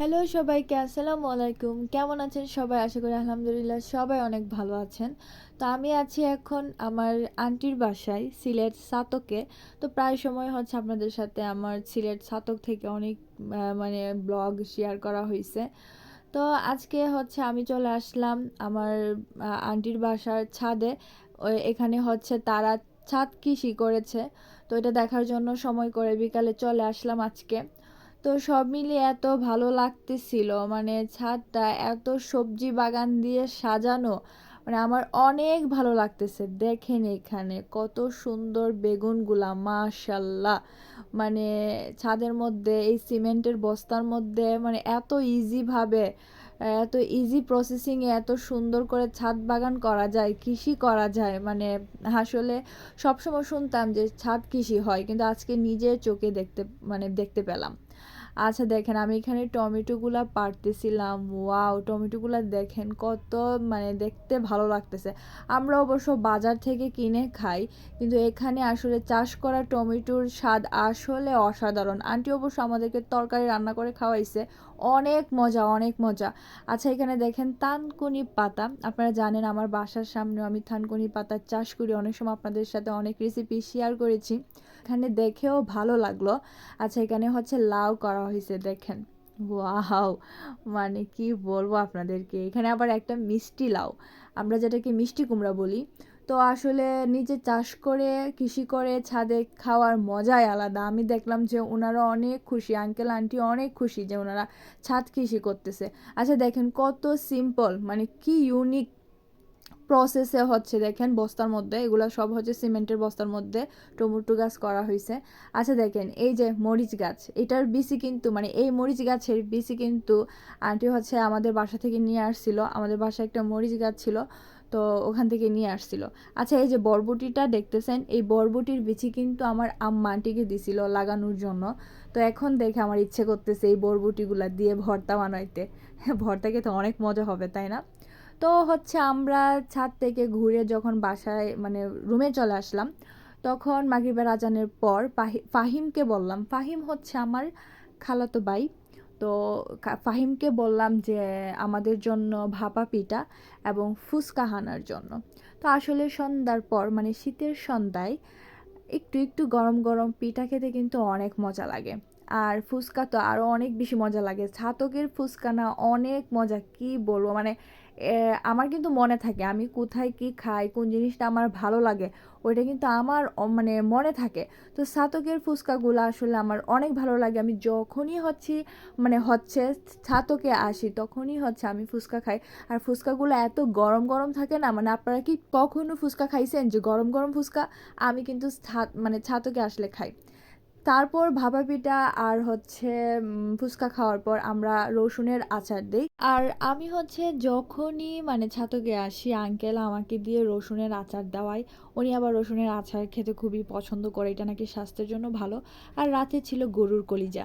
Hello সবাইকে, আসসালামু আলাইকুম। কেমন আছেন সবাই? আশা করি আলহামদুলিল্লাহ সবাই অনেক ভালো আছেন। তো আমি আছি এখন আমার আন্টির বাসায়, সিলেট সাতকে। তো প্রায় সময় হচ্ছে আপনাদের সাথে আমার সিলেট সাতক থেকে অনেক মানে ব্লগ শেয়ার করা হয়েছে তো আজকে হচ্ছে আমি চলে আসলাম আমার আন্টির বাসার ছাদে। এখানে হচ্ছে তারা ছাদ কৃষি করেছে। তো এটা দেখার জন্য সময় করে বিকালে চলে আসলাম আজকে। তো সব মিলিয়ে এত ভালো লাগতেছিল। মানে ছাদটা, এত সবজি বাগান দিয়ে সাজানো মানে আমার অনেক ভালো লাগতেছে। দেখেন এখানে কত সুন্দর বেগুনগুলা মাশাল্লাহ মানে ছাদের মধ্যে, এই সিমেন্টের বস্তার মধ্যে মানে এত ইজিভাবে এত ইজি প্রসেসিংয়ে এত সুন্দর করে ছাদ বাগান করা যায়, কৃষি করা যায়। মানে আসলে সবসময় শুনতাম যে ছাদ কৃষি হয়, কিন্তু আজকে নিজের চোখে দেখতে মানে দেখতে পেলাম। আচ্ছা দেখেন, আমি এখানে টমেটোগুলা পারতেছিলাম। ওয়াও, টমেটোগুলা দেখেন কত মানে দেখতে ভালো লাগতেছে। আমরা অবশ্য বাজার থেকে কিনে খাই, কিন্তু এখানে আসলে চাষ করা টমেটোর স্বাদ আসলে অসাধারণ। আন্টি অবশ্য আমাদেরকে তরকারি রান্না করে খাওয়াইছে। অনেক মজা অনেক মজা। আচ্ছা এখানে দেখেন থানকুনি পাতা। আপনারা জানেন আমার বাসার সামনে আমি থানকুনি পাতার চাষ করি। অনেক সময় আপনাদের সাথে অনেক রেসিপি শেয়ার করেছি। এখানে দেখেও ভালো লাগল। আচ্ছা এখানে হচ্ছে লাউ করা হয়েছে, দেখেন। ওয়াও! মানে কি বলব আপনাদেরকে? এখানে আবার একটা মিষ্টি লাউ। আমরা যেটাকে মিষ্টি কুমড়া বলি। তো আসলে নিজে চাষ করে, কৃষি করে, ছাদে খাওয়ার মজাই আলাদা। আমি দেখলাম যে ওনারা অনেক খুশি আঙ্কেল আন্টি অনেক খুশি যে ওনারা ছাদ কৃষি করতেছে। আচ্ছা দেখেন কত সিম্পল মানে কি ইউনিক প্রসেসে হচ্ছে দেখেন বস্তার মধ্যে, এগুলো সব হচ্ছে সিমেন্টের বস্তার মধ্যে টমেটো গাছ করা হয়েছে আচ্ছা দেখেন, এই যে মরিচ গাছ, এটার বিসি কিন্তু মানে এই মরিচ গাছের বিসি কিন্তু আন্টি হচ্ছে আমাদের বাসা থেকে নিয়ে আসছিল, আমাদের বাসায় একটা মরিচ গাছ ছিল, তো ওখান থেকে নিয়ে আসছিল। আচ্ছা এই যে বরবটিটা দেখতেছেন, এই বরবটির বিচি কিন্তু আমার আম্মা আন্টিকে দিছিল লাগানোর জন্য। তো এখন দেখে আমার ইচ্ছে করতেছে এই বরবটিগুলা দিয়ে ভর্তা বানাইতে। ভর্তা খেতে অনেক মজা হবে, তাই না? তো হচ্ছে আমরা ছাদ থেকে ঘুরে যখন বাসায় মানে রুমে চলে আসলাম, তখন মাগরিবের আজানের পর ফাহিমকে বললাম, ফাহিম হচ্ছে আমার খালাতো বাই তো ফাহিমকে বললাম যে, আমাদের জন্য ভাপা পিঠা এবং ফুচকা হানার জন্য। তো আসলে সন্ধ্যার পর মানে শীতের সন্ধ্যায় একটু একটু গরম গরম পিঠা খেতে কিন্তু অনেক মজা লাগে। আর ফুচকা তো আরও অনেক বেশি মজা লাগে। ছাতকের ফুচকা না অনেক মজা, কি বলব? মানে আমার কিন্তু মনে থাকে আমি কোথায় কি খাই, কোন জিনিসটা আমার ভালো লাগে, ওইটা কিন্তু আমার মানে মনে থাকে। তো ছাতকের ফুচকাগুলো আসলে আমার অনেক ভালো লাগে। আমি যখনই হচ্ছি মানে হচ্ছে ছাতকে আসি, তখনই হচ্ছে আমি ফুচকা খাই। আর ফুচকাগুলো এত গরম গরম থাকে না মানে আপনারা কি কখনো ফুচকা খাইছেন? যে গরম গরম ফুচকা, আমি কিন্তু মানে ছাতকে আসলে খাই। তারপর ভাপা পিঠা আর হচ্ছে ফুচকা খাওয়ার পর আমরা রসুনের আচার দিই। আর আমি হচ্ছে যখনই মানে ছাতকে আসি আঙ্কেল আমাকে দিয়ে রসুনের আচার দেওয়াই উনি আবার রসুনের আচার খেতে খুবই পছন্দ করে, এটা নাকি স্বাস্থ্যের জন্য ভালো। আর রাতে ছিল গরুর কলিজা।